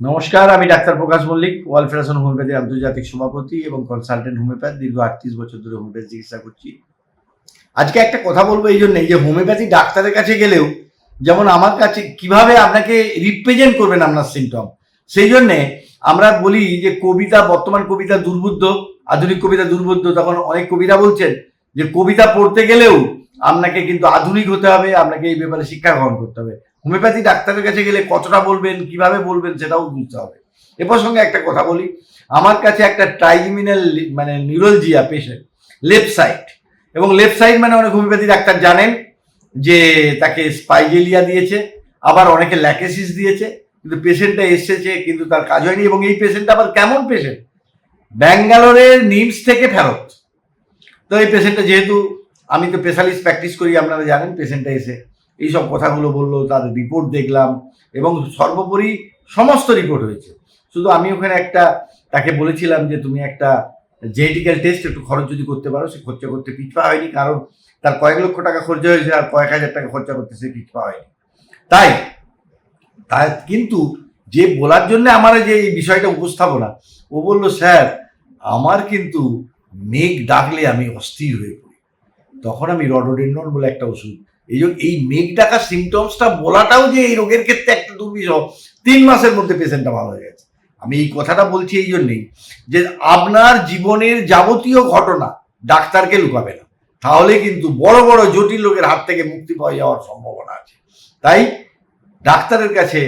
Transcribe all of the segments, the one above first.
নমস্কার, আমি doctor Prakash Mallick world federation homeopathy আন্তর্জাতিক সভাপতি এবং কনসালটেন্ট হোমিওপ্যাথ দীর্ঘ আটত্রিশ বছর ধরে হোমিওপ্যাথি চিকিৎসা করছি। আজকে একটা কথা বলব এই জন্যই যে হোমিওপ্যাথি ডাক্তারের কাছে গেলেও যেমন আমার কাছে কীভাবে আপনাকে রিপ্রেজেন্ট করবেন আপনার সিমটম সেই জন্যে আমরা বলি যে কবিতা, বর্তমান কবিতা দুর্বুদ্ধ আধুনিক কবিতা দুর্বুদ্ধ তখন অনেক কবিরা বলছেন যে কবিতা পড়তে গেলেও আপনাকে কিন্তু আধুনিক হতে হবে, আপনাকে এই ব্যাপারে শিক্ষা গ্রহণ করতে হবে। হোমিওপ্যাথি ডাক্তারের কাছে গেলে কতটা বলবেন, কীভাবে বলবেন সেটাও বুঝতে হবে। এ প্রসঙ্গে একটা কথা বলি। আমার কাছে একটা ট্রাইজিমিনাল মানে নিউরোলজিয়া পেশেন্ট লেফট সাইড এবং লেফট সাইড মানে অনেক হোমিওপ্যাথি ডাক্তার জানেন যে তাকে স্পাইজেলিয়া দিয়েছে, আবার অনেকে ল্যাকেসিস দিয়েছে, কিন্তু পেশেন্টটা এসেছে, কিন্তু তার কাজ হয়নি। এবং এই পেশেন্টটা আবার কেমন পেশেন্ট ব্যাঙ্গালোরের নিমস থেকে ফেরত। তো এই পেশেন্টটা যেহেতু আমি তো স্পেশালিস্ট প্র্যাকটিস করি, আপনারা জানেন পেশেন্টটা এসে এইসব কথাগুলো বলল, তার রিপোর্ট দেখলাম এবং সর্বোপরি সমস্ত রিপোর্ট হয়েছে। শুধু আমি ওখানে একটা তাকে বলেছিলাম যে তুমি একটা জেনেটিক্যাল টেস্ট একটু খরচ যদি করতে পারো, সে খরচা করতে পিছপা হয়নি, কারণ তার কয়েক লক্ষ টাকা খরচা হয়েছে আর কয়েক হাজার টাকা খরচা করতে সে পিছপা হয়নি। তাই তাই কিন্তু যে বলার জন্য আমার যে এই বিষয়টা উপস্থাপনা, ও বলল, স্যার, আমার কিন্তু মেঘ ডাকলে আমি অস্থির হয়ে পড়ি। তখন আমি রডোডেন্ডন বলে একটা ওষুধ এই জন্য এই মেঘ ডাকা সিমটমসটা বলাটাও যে এই রোগের ক্ষেত্রে একটা দুর্বিষহ, তিন মাসের মধ্যে পেশেন্টটা ভালো হয়ে গেছে। আমি এই কথাটা বলছি এই জন্যেই যে আপনার জীবনের যাবতীয় ঘটনা ডাক্তারকে লুকাবে না। তাহলে কিন্তু বড় বড় জটিল রোগের হাত থেকে মুক্তি পাওয়া যাওয়ার সম্ভাবনা আছে। তাই ডাক্তারের কাছে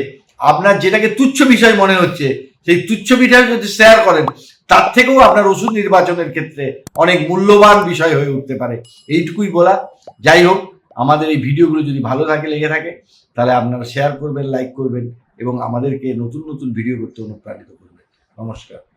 আপনার যেটাকে তুচ্ছ বিষয় মনে হচ্ছে, সেই তুচ্ছ বিষয় যদি শেয়ার করেন, তার থেকেও আপনার ওষুধ নির্বাচনের ক্ষেত্রে অনেক মূল্যবান বিষয় হয়ে উঠতে পারে। এইটুকুই বলা। যাই হোক আমাদের এই ভিডিওগুলো যদি ভালো থাকে, লেগে থাকে, তাহলে আপনারা শেয়ার করবেন লাইক করবেন এবং আমাদেরকে নতুন নতুন ভিডিও করতে অনুপ্রাণিত করবেন। নমস্কার।